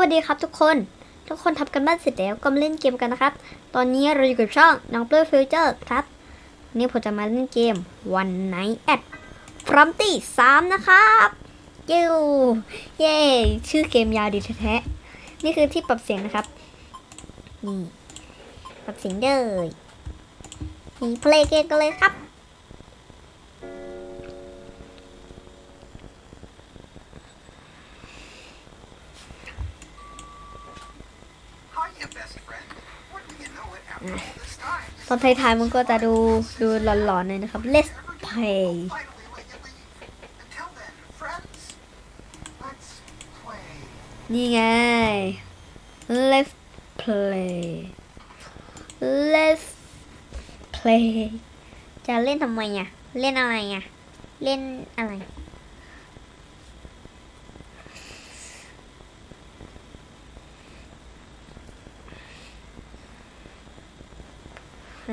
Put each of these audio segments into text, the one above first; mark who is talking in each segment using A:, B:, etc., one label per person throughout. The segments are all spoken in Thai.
A: วัสดีครับทุกคน ทุกคนทำกันบ้านเสร็จแล้วก็มาเล่นเกมกันนะครับ ตอนนี้เราอยู่กับช่องน้องเปลือยฟิวเจอร์ครับนี่ผมจะมาเล่นเกม One Night at f r o m t y 3นะครับยูเย้ชื่อเกมยาวดีแท้ๆนี่คือที่ปรับเสียงนะครับนี่ปรับเสียงเลยนี่เพลงเกมกันเลยครับ
B: เพ
A: ลย์ไทม์มันก็จะดูดูหลอนๆเลยนะครับ let's play นี่ไง let's play let's play จะเล่นทำไมอะ เล่นอะไรอะ เล่นอะไร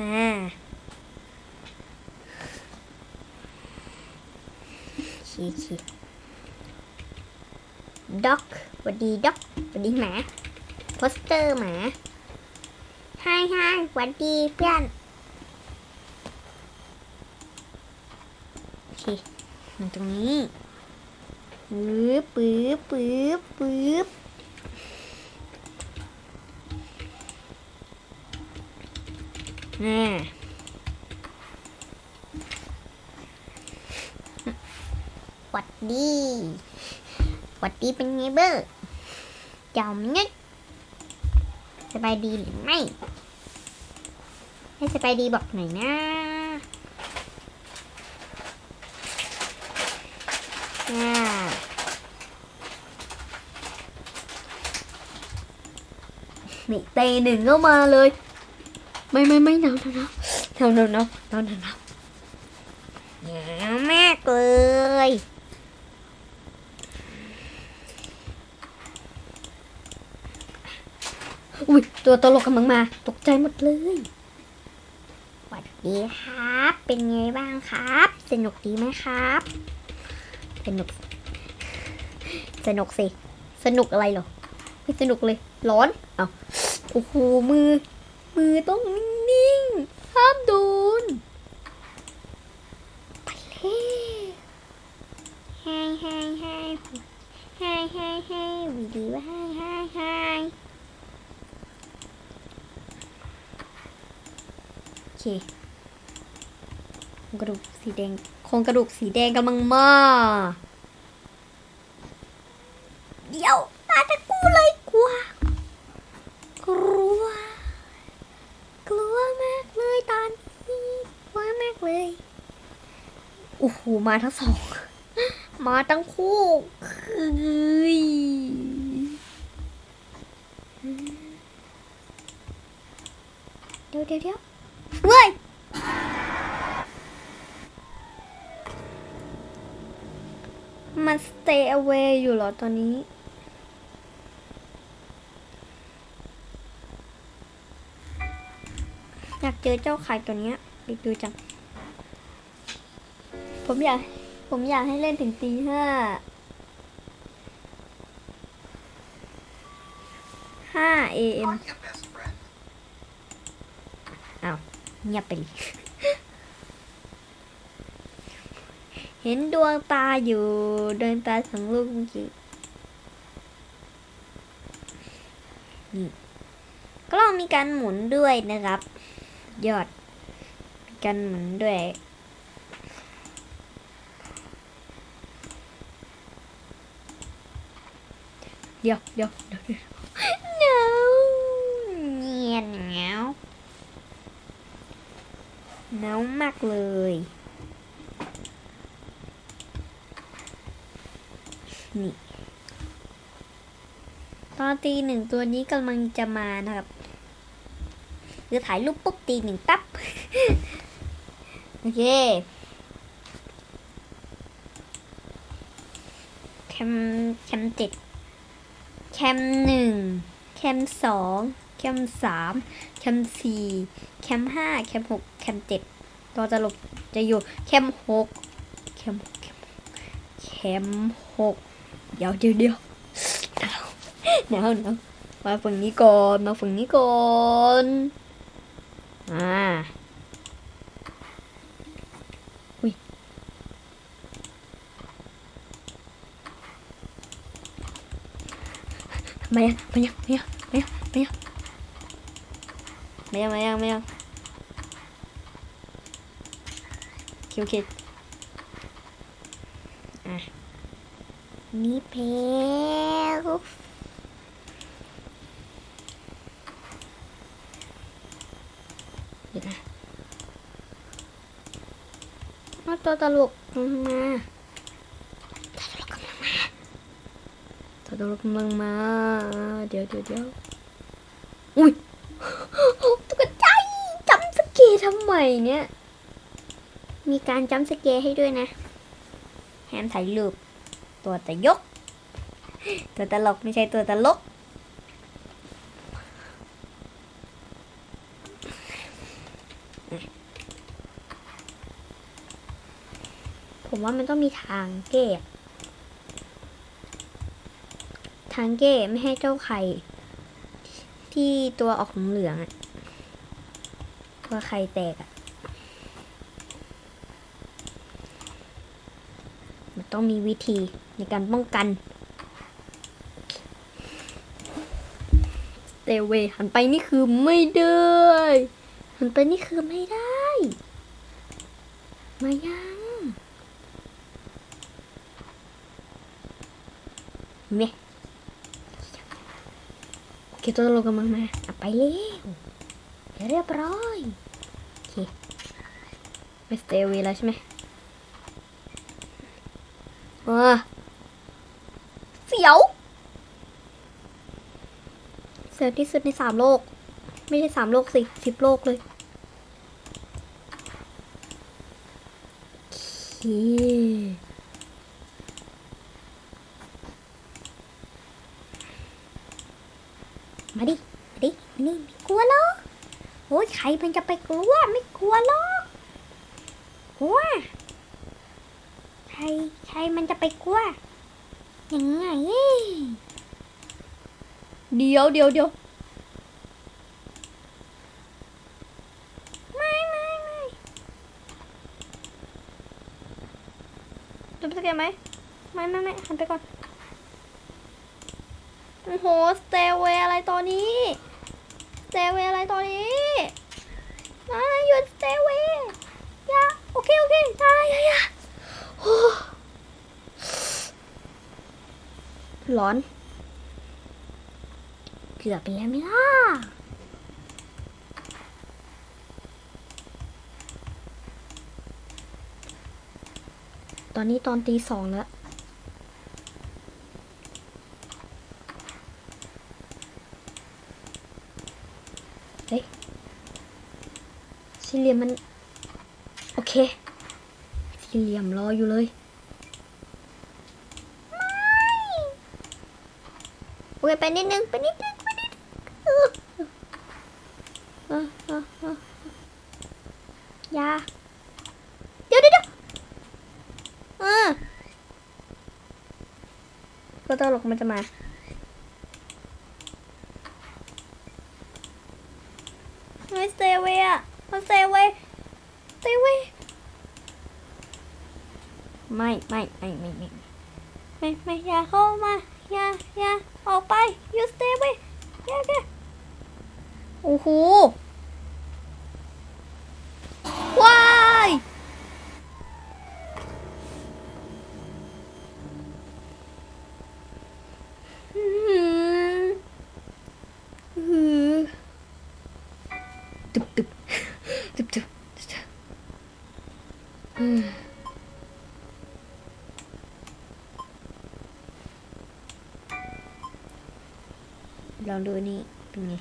A: อ่าชีชีด็อกสวัสดีด็อกสวัสดีหมาโปสเตอร์หมาไฮไฮสวัสดีเพื่อนโอเคมาตรงนี้ปึ๊บปึ๊บปึ๊บปึ๊บ อ่หวัดดีหวัดดีเป็นไงเบ้อเจ้ามึกสบายดีหรือไม่ ให้สบายดีบอกหน่อยนะนี่เตหนึ่งก็มาเลย ไม่ไม่ไม่หนาวหนาวหนาวหนาวหนาวหนาวหนาวหนาวหนาวมากเลยอุ้ยตัวตลกกำลังมา ตกใจหมดเลยสวัสดีครับ เป็นไงบ้างครับ สนุกดีไหมครับ สนุก สนุกสิ สนุกอะไรเหรอ ไม่สนุกเลย ร้อน เอาโอ้โหมือ มือต้องนิ่งๆ ห้ามโดนไปเลยไฮไฮไฮไฮไฮไฮวิดีว่าไฮไฮไฮโอเคโครงกระดูกสีแดงโครงกระดูกสีแดงกำลังมา เดี๋ยวตาตะกูเลยกลัวกลัว กลัวมากเลยตอนนี้กลัวมากเลยโอ้โหมาทั้งสอง มาทั้งคู่เฮ้ยเดี๋ยวเดี๋ยวเดี๋ยวเว้ยมัน stay away อยู่เหรอตอนนี้ อยากเจอเจ้าไข่ตัวเนี้ยไปดูจัง ผมอยาก ผมอยากให้เล่นถึงตีห้า ห้า AM
B: Hiya, best friend.
A: เงียบไปเลยเห็นดวงตาอยู่ดวงตาของลูกเมื่อกี้นี่กล้องมีการหมุนด้วยนะครับ ยอดมีการหมุนด้วยเดี๋ยวเดี๋ยวเดี๋ยวเดี๋ยวหนาวเงียนเหงาหนาวมากเลยนี่ตอนตีหนึ่งตัวนี้กำลังจะมานะครับ จะถ่ายรูปปุ๊บตีหนึ่งตับโอเคแคมแคมเจ็ดแคมหนึ่งแคมสองแคมสามแคมสี่แคมห้าแคมหกแคมเจ็ดตัวจะหลบจะอยู่แคมหกแคมแคมหกแคมหกเดี๋ยวเดี๋ยวเดี๋ยวหนาวหนาวมาฝั่งนี้ก่อนมาฝั่งนี้ก่อน อ่าอุ้ยมายังมายังมายังมายังมายังมายังมายังมายังโอเคโอเคอะนี่เพล เดี๋ยวนะเอาตัวตลกกำลังมาตัวตลกกำลังมาตัวตลกกำลังมา เดี๋ยวเดี๋ยวเดี๋ยวอุ้ยตกใจจำสเกร์ทำไมเนี่ย มีการจำสเกร์ให้ด้วยนะ แฮมถ่ายรูปตัวตยก ตัวตลกไม่ใช่ตัวตลก ผมว่ามันต้องมีทางแก้ทางแก้ไม่ให้เจ้าไข่ที่ตัวออกเหลืองตัวไข่แตกอะมันต้องมีวิธีในการป้องกันเตเวหันไปนี่คือไม่ได้หันไปนี่คือไม่ได้ มายัง เมโอเคตัวตลกกำลังมาอะไปเร็วเรียบร้อยโอเคไม่สเตย์เวแล้วใช่ไหมว้าเสียว เสียวที่สุดในสามโลก ไม่ใช่สามโลกสิสิบโลกเลยโอเค มาดิ มาดิมานี่ไม่กลัวหรอกโอ้ยใครมันจะไปกลัว ไม่กลัวหรอกกลัว ใคร ใครมันจะไปกลัว ยังไง เดี๋ยวเดี๋ยวเดี๋ยวไม่ไม่ไม่จะไปสแกนไหม ไม่ไม่ไม่หันไปก่อน โอ้โหสเตเวอะไรตอนนี้สเตเวอะไรตอนนี้มาหยุดสเตเวอย่าโอเคโอเคอย่าย่าอย่าโอ้ร้อนเกือบไปแล้วไหมล่ะตอนนี้ตอนตีสองแล้ว เฮ้ยสี่เหลี่ยมมัน โอเค สี่เหลี่ยมรออยู่เลยไม่โอเคไปนิดนึงไปนิดนึงไปนิดนึงเออเออเออเอออยาเดี๋ยวเดี๋ยวเดี๋ยวเออก็ตลกมันจะมา ไม่ stay away อะมันเซเวเซเวไม่ไม่ไม่ไม่ไม่ไม่ไม่อย่าเข้ามาอย่าอย่าออกไป you stay away อย่าอย่าโอ้โห ลองดูนี่เป็นไง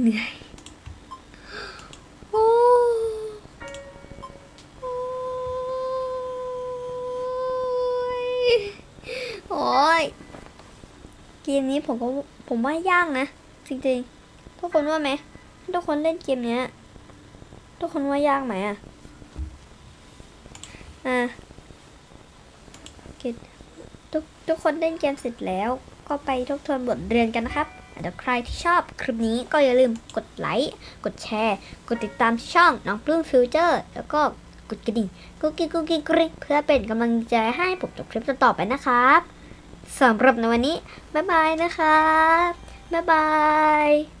A: เหนื่อยโอ้โอ้ยโอ้ย เกมนี้ผมก็ผมว่ายากนะ จริงๆ ทุกคนว่าไหมทุกคนเล่นเกมเนี้ย ทุกคนว่ายากไหมอะอ่าเคทุกทุกคนเล่นเกมเสร็จแล้ว ก็ไปทบทวนบทเรียนกันนะครับเดี๋ยวใครที่ชอบคลิปนี้ก็อย่าลืมกดไลค์กดแชร์ กดติดตามที่ช่องน้องปลื้มฟิวเจอร์ แล้วก็กดกระดิ่งกุ๊กกิ๊กกุ๊กกิ๊กกริ๊กเพื่อเป็นกำลังใจให้ผมจบคลิปต่อไปนะครับ สำหรับในวันนี้ บ๊ายบายนะคะ บ๊ายบาย